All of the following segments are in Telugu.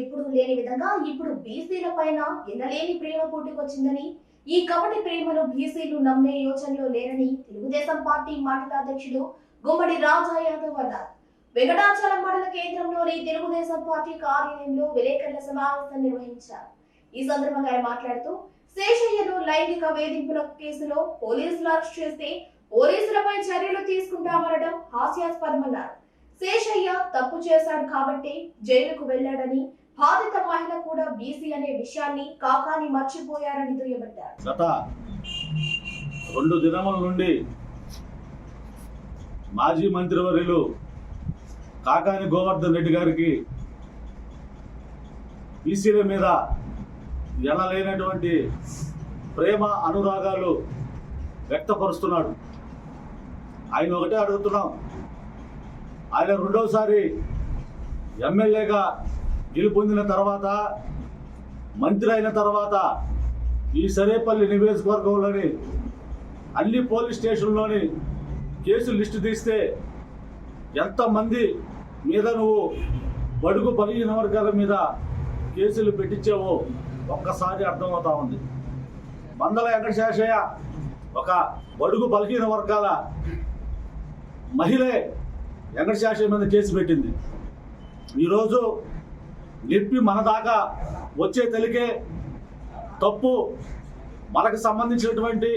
ఎప్పుడు లేని విధంగా ఇప్పుడు బీసీల పైన ఎన్నలేని ప్రేమ పుట్టుకొచ్చిందని ఈ కపటి ప్రేమను బీసీలు నమ్మే యోచనలో లేరని తెలుగుదేశం పార్టీ మండల అధ్యక్షుడు గుమ్మడి రాజా యాదవ్ అన్నారు. వెంకటాచలం మండల కేంద్రంలోని తెలుగుదేశం పార్టీ కార్యాలయంలో విలేకరుల సమావేశం నిర్వహించారు. ఈ సందర్భంగా ఆయన మాట్లాడుతూ శేషయ్యను లైంగిక వేధింపుల కేసులో పోలీసులు అరెస్ట్ చేస్తే పోలీసులపై చర్యలు తీసుకుంటామనడం హాస్యాస్పదమన్నారు. శేషయ్య తప్పు చేశాడు కాబట్టి జైలుకు వెళ్ళాడని బాధిత మహిళ కూడా బీసీ అనే విషయాన్ని కాకాని మర్చిపోయారని దుయ్యబట్టారు. గత రెండు దినముల నుండి మాజీ మంత్రివర్యులు కాకాని గోవర్ధన్ రెడ్డి గారికి బీసీల మీద ఎనలేనటువంటి ప్రేమ అనురాగాలు వ్యక్తపరుస్తున్నాడు. ఆయన ఒకటే అడుగుతున్నాం. ఆయన రెండవసారి ఎమ్మెల్యేగా గెలుపొందిన తర్వాత మంత్రి అయిన తర్వాత ఈ సరేపల్లి నియోజకవర్గంలోని అన్ని పోలీస్ స్టేషన్లోని కేసు లిస్టు తీస్తే ఎంతమంది మీద నువ్వు బడుగు బలహీన వర్గాల మీద కేసులు పెట్టించావో ఒక్కసారి అర్థమవుతా ఉంది. మందల వెంకటశేషయ్య ఒక బడుగు బలహీన వర్గాల మహిళే వెంకటశేషయ్య మీద కేసు పెట్టింది. ఈరోజు నొప్పి మన దాకా వచ్చే తెలికే తప్పు మనకు సంబంధించినటువంటి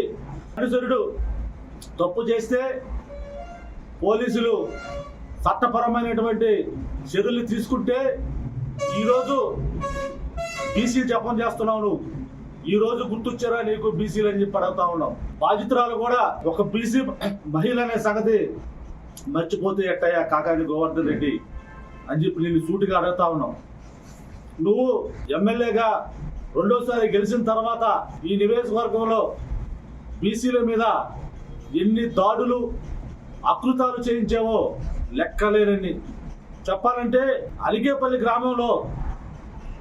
అనుసరుడు తప్పు చేస్తే పోలీసులు చట్టపరమైనటువంటి చర్యలు తీసుకుంటే ఈరోజు బీసీ జపం చేస్తున్నావు నువ్వు. ఈ రోజు గుర్తొచ్చారా నీకు బీసీలు అని చెప్పి అడుగుతా ఉన్నాం. బాధితురాలు కూడా ఒక బీసీ మహిళ అనే సంగతి మర్చిపోతే ఎట్టయ్యా కాకాని గోవర్ధన్ రెడ్డి అని చెప్పి నేను సూటిగా అడుగుతా ఉన్నాం. నువ్వు ఎమ్మెల్యేగా రెండోసారి గెలిచిన తర్వాత ఈ నియోజకవర్గంలో బీసీల మీద ఎన్ని దాడులు అకృతాలు చేయించావో లెక్కలేనని చెప్పాలంటే అలిగేపల్లి గ్రామంలో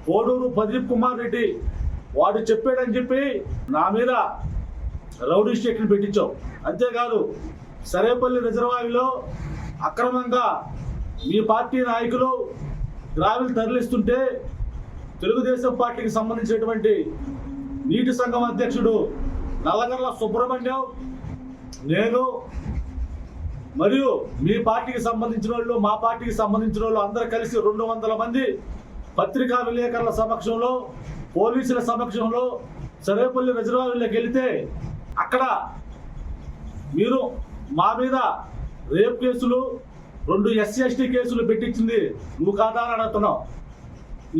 కోడూరు ప్రదీప్ కుమార్ రెడ్డి వాడు చెప్పాడని చెప్పి నా మీద రౌడీ స్టేట్ని పెట్టించావు. అంతేకాదు సరేపల్లి రిజర్వాయర్లో అక్రమంగా మీ పార్టీ నాయకులు గ్రావిల్ తరలిస్తుంటే తెలుగుదేశం పార్టీకి సంబంధించినటువంటి నీటి సంఘం అధ్యక్షుడు నల్లగర్ల సుబ్రహ్మణ్యం నేను మరియు మీ పార్టీకి సంబంధించిన వాళ్ళు మా పార్టీకి సంబంధించిన వాళ్ళు అందరు కలిసి రెండు వందల మంది పత్రికా విలేకరుల సమక్షంలో పోలీసుల సమక్షంలో సరేపల్లి రిజర్వాయర్లోకి వెళితే అక్కడ మీరు మా మీద రేప్ కేసులు రెండు ఎస్సీ ఎస్టీ కేసులు పెట్టించింది నువ్వు కాదా అని అడుగుతున్నావు.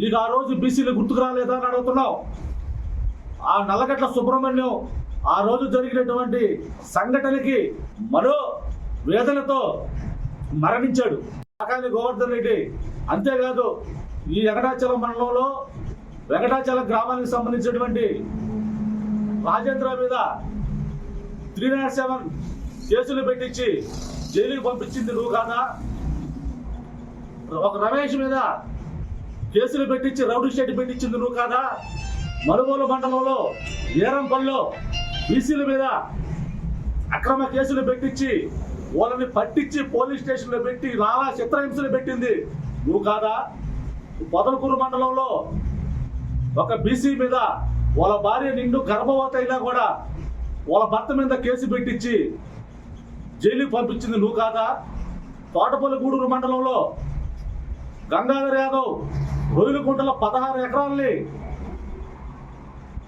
నీకు ఆ రోజు బీసీలు గుర్తుకు రాలేదా అని అడుగుతున్నావు? ఆ నల్లగట్ల సుబ్రహ్మణ్యం ఆ రోజు జరిగినటువంటి సంఘటనకి మరో వేదనతో మరణించాడు. కాకాని గోవర్ధన్ రెడ్డి అంతేకాదు ఈ వెంకటాచలం మండలంలో వెంకటాచలం గ్రామానికి సంబంధించినటువంటి రాజేంద్ర మీద త్రీ నాట్ సెవెన్ కేసులు పెట్టించి జైలుకి పంపించింది నువ్వు కాదా? ఒక రమేష్ మీద కేసులు పెట్టించి రౌడీ షెడ్ పెట్టించింది నువ్వు కాదా? మరుమూల మండలంలో ఏరంపల్లిలో బీసీల మీద అక్రమ కేసులు పెట్టించి వాళ్ళని పట్టించి పోలీస్ స్టేషన్లో పెట్టి నానా చిత్రహింసలు పెట్టింది నువ్వు కాదా? పొదలకూరు మండలంలో ఒక బీసీ మీద వాళ్ళ భార్య నిండు గర్భవతి అయినా కూడా వాళ్ళ భర్త మీద కేసు పెట్టించి జైలుకి పంపించింది నువ్వు కాదా? తోటపల్లి గూడూరు మండలంలో గంగాధర్ యాదవ్ రొయ్యలకుంటలో పదహారు ఎకరాల్ని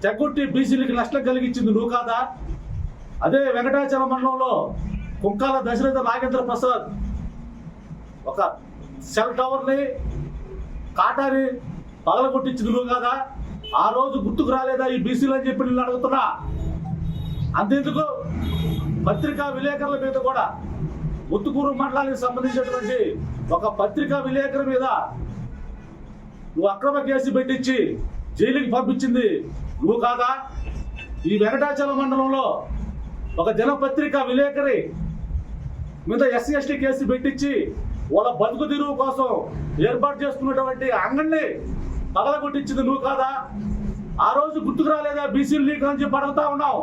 చెగ్గొట్టి బీసీలకి నష్టం కలిగించింది నువ్వు కాదా అదే వెంకటాచలం మండలంలో కుంకాల దశరథ నాగేంద్ర ప్రసాద్ ఒక సెల్ టవర్ని కాటాని పగలగొట్టించింది నువ్వు కాదా ఆ రోజు గుర్తుకు రాలేదా ఈ బీసీలు అని చెప్పి నేను అడుగుతున్నా. అంతేందుకు? పత్రికా విలేకరుల మీద కూడా ముత్తుకూరు మండలానికి సంబంధించినటువంటి ఒక పత్రికా విలేకరు మీద నువ్వు అక్రమ కేసు పెట్టించి జైలుకి పంపించింది నువ్వు కాదా? ఈ వెంకటాచలం మండలంలో ఒక దినపత్రిక విలేకరి మీద ఎస్సీ ఎస్టీ కేసు పెట్టించి వాళ్ళ బతుకు తిరుగు కోసం ఏర్పాటు చేసుకున్నటువంటి అంగన్ని పగలగొట్టించింది నువ్వు కాదా? ఆ రోజు గుర్తుకు రాలేదా? బీసీ లీగ్ నుంచి చెప్పి ఉన్నావు.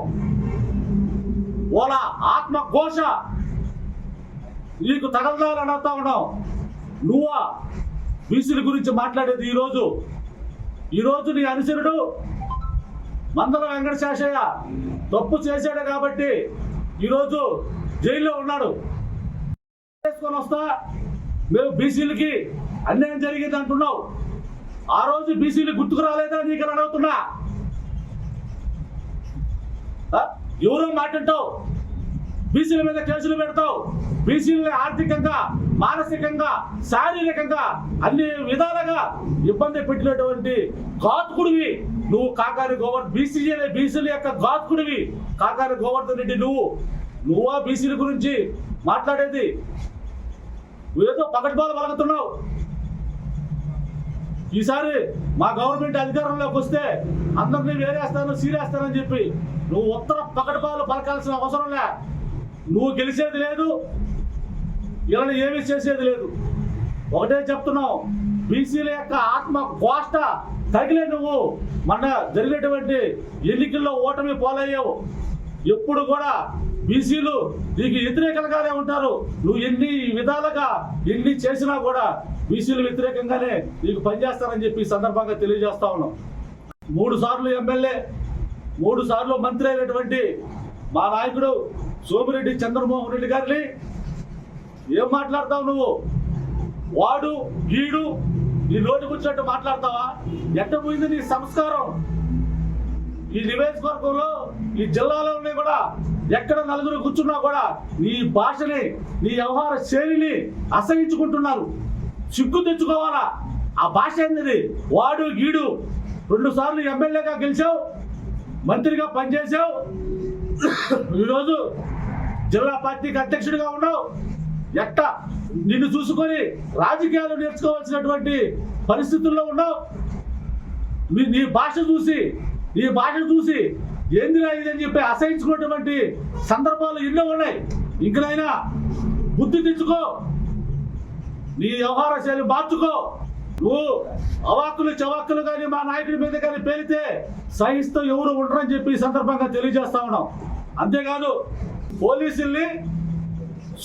వాళ్ళ ఆత్మ ఘోష నీకు తగలదాలని అడుగుతా ఉన్నావు. నువ్వా బీసీల గురించి మాట్లాడేది ఈరోజు. ఈరోజు నీ అనుచరుడు మందల వెంకట శాషయ్య తప్పు చేశాడు కాబట్టి ఈరోజు జైల్లో ఉన్నాడు. చేసుకొని వస్తా. మేము బీసీలకి అన్యాయం జరిగింది అంటున్నావు. ఆ రోజు బీసీలు గుర్తుకు రాలేదా నీకు అడుగుతున్నా? ఎవరో మాట్లాడతావు బీసీల మీద కేసులు పెడతావు. బీసీలని ఆర్థికంగా మానసికంగా శారీరకంగా అన్ని విధాలుగా ఇబ్బంది పెట్టినటువంటి ఘాతుకుడివి నువ్వు కాకాని గోవర్ధన్ బీసీలే బీసీల యొక్క ఘాతుకుడివి కాకాని గోవర్ధన్ రెడ్డి నువ్వు నువ్వా బీసీల గురించి మాట్లాడేది? నువ్వేదో పగటిబాలు పలుకుతున్నావు. ఈసారి మా గవర్నమెంట్ అధికారంలోకి వస్తే అందరినీ వేరేస్తాను సీరేస్తానని చెప్పి నువ్వు ఉత్తర పగటిపాలు పలకాల్సిన అవసరం లే. నువ్వు గెలిచేది లేదు ఇలా ఏమీ చేసేది లేదు. ఒకటే చెప్తున్నావు బీసీల యొక్క ఆత్మ కోష్ట తగిలే నువ్వు. మన జరిగినటువంటి ఎన్నికల్లో ఓటమి పోలయ్యావు. ఎప్పుడు కూడా బీసీలు నీకు వ్యతిరేకంగానే ఉంటారు. నువ్వు ఎన్ని విధాలుగా ఎన్ని చేసినా కూడా బీసీలు వ్యతిరేకంగానే నీకు పనిచేస్తారని చెప్పి సందర్భంగా తెలియజేస్తా ఉన్నాం. మూడు సార్లు ఎమ్మెల్యే మూడు సార్లు మంత్రి అయినటువంటి మా నాయకుడు సోమిరెడ్డి చంద్రమోహన్ రెడ్డి గారిని ఏం మాట్లాడతావు నువ్వు? వాడు వీడు నీ నోటి కూర్చున్నట్టు మాట్లాడతావా? ఎట్ట పోయింది నీ సంస్కారం? ఈ నియోజకవర్గంలో ఈ జిల్లాలోనే కూడా ఎక్కడ నలుగురు కూర్చున్నా కూడా నీ భాషని నీ వ్యవహార శైలిని అసహించుకుంటున్నారు. సిగ్గు తెచ్చుకోవాలా? ఆ భాష ఏంది వాడు గీడు రెండు సార్లు ఎమ్మెల్యేగా గెలిచావు మంత్రిగా పనిచేసావు ఈరోజు జిల్లా పార్టీకి అధ్యక్షుడిగా ఉన్నావు. ఎట్ట? నిన్ను చూసుకొని రాజకీయాలు నేర్చుకోవాల్సినటువంటి పరిస్థితుల్లో ఉన్నావు. నీ నీ భాష చూసి నీ భాష చూసి ఏందిరా ఇదని చెప్పి అసహించుకున్నటువంటి సందర్భాలు ఎన్నో ఉన్నాయి. ఇంకనైనా బుద్ధి తెచ్చుకో. నీ వ్యవహార శైలి మార్చుకో. నువ్వు అవాక్కులు చవాక్కులు కానీ మా నాయకుడి మీద కానీ పేలితే సహిస్తూ ఎవరు ఉండరని చెప్పి ఈ సందర్భంగా తెలియజేస్తా ఉన్నాం. అంతేకాదు పోలీసుల్ని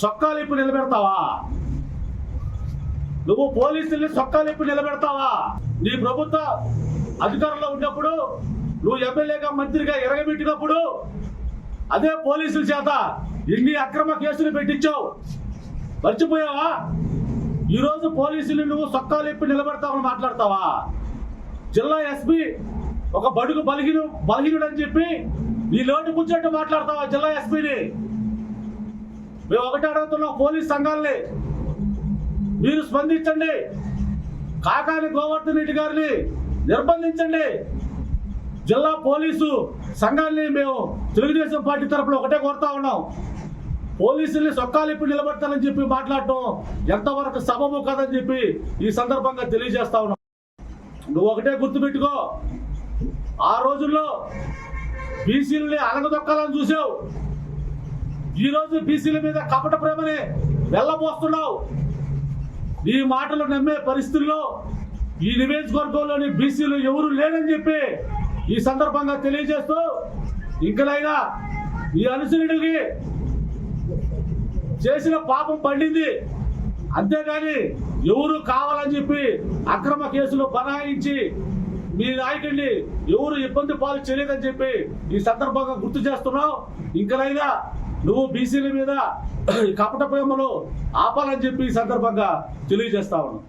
సొక్కాలు ఇప్పుడు నిలబెడతావా? నువ్వు పోలీసుల్ని సొక్కాలు ఇప్పుడు నిలబెడతావా? నీ ప్రభుత్వ అధికారంలో ఉన్నప్పుడు నువ్వు ఎమ్మెల్యేగా మంత్రిగా ఎరగబెట్టినప్పుడు అదే పోలీసుల చేత ఇన్ని అక్రమ కేసులు పెట్టించావు. మర్చిపోయావా? ఈరోజు పోలీసులు నువ్వు సొక్కాలు ఎప్పి నిలబడతావని మాట్లాడతావా? జిల్లా ఎస్పీ ఒక బడుగు బలహీను బలహీనుడు అని చెప్పి నీ లోటు కూర్చోట్టు మాట్లాడతావా జిల్లా ఎస్పీని? మేము ఒకటి అడుగుతున్నాం పోలీస్ సంఘాలని. మీరు స్పందించండి. కాకాని గోవర్ధన్ రెడ్డి గారిని నిర్బంధించండి. జిల్లా పోలీసు సంఘాన్ని మేము తెలుగుదేశం పార్టీ తరఫున ఒకటే కోరుతా ఉన్నాం. పోలీసుల్ని సొక్కాలు ఇప్పుడు నిలబడతానని చెప్పి మాట్లాడటం ఎంతవరకు సబబు కాదని చెప్పి ఈ సందర్భంగా తెలియజేస్తా ఉన్నాం. నువ్వు ఒకటే గుర్తుపెట్టుకో. ఆ రోజుల్లో బీసీలని అలగదొక్కాలని చూసావు. ఈ రోజు బీసీల మీద కపట ప్రేమని వెళ్ళబోస్తున్నావు. నీ మాటలు నమ్మే పరిస్థితుల్లో ఈ నియోజకవర్గంలోని బీసీలు ఎవరు లేరని చెప్పి ఈ సందర్భంగా తెలియజేస్తూ ఇంకనైనా ఈ అనుసరుడికి చేసిన పాపం పండింది. అంతేగాని ఎవరు కావాలని చెప్పి అక్రమ కేసులు బనాయించి మీ నాయకుడిని ఎవరు ఇబ్బంది పాలు చేయలేదని చెప్పి ఈ సందర్భంగా గుర్తు చేస్తున్నావు. ఇంకనైనా నువ్వు బీసీల మీద ఈ కపట ప్రేమలు ఆపాలని చెప్పి ఈ సందర్భంగా తెలియజేస్తా ఉన్నావు.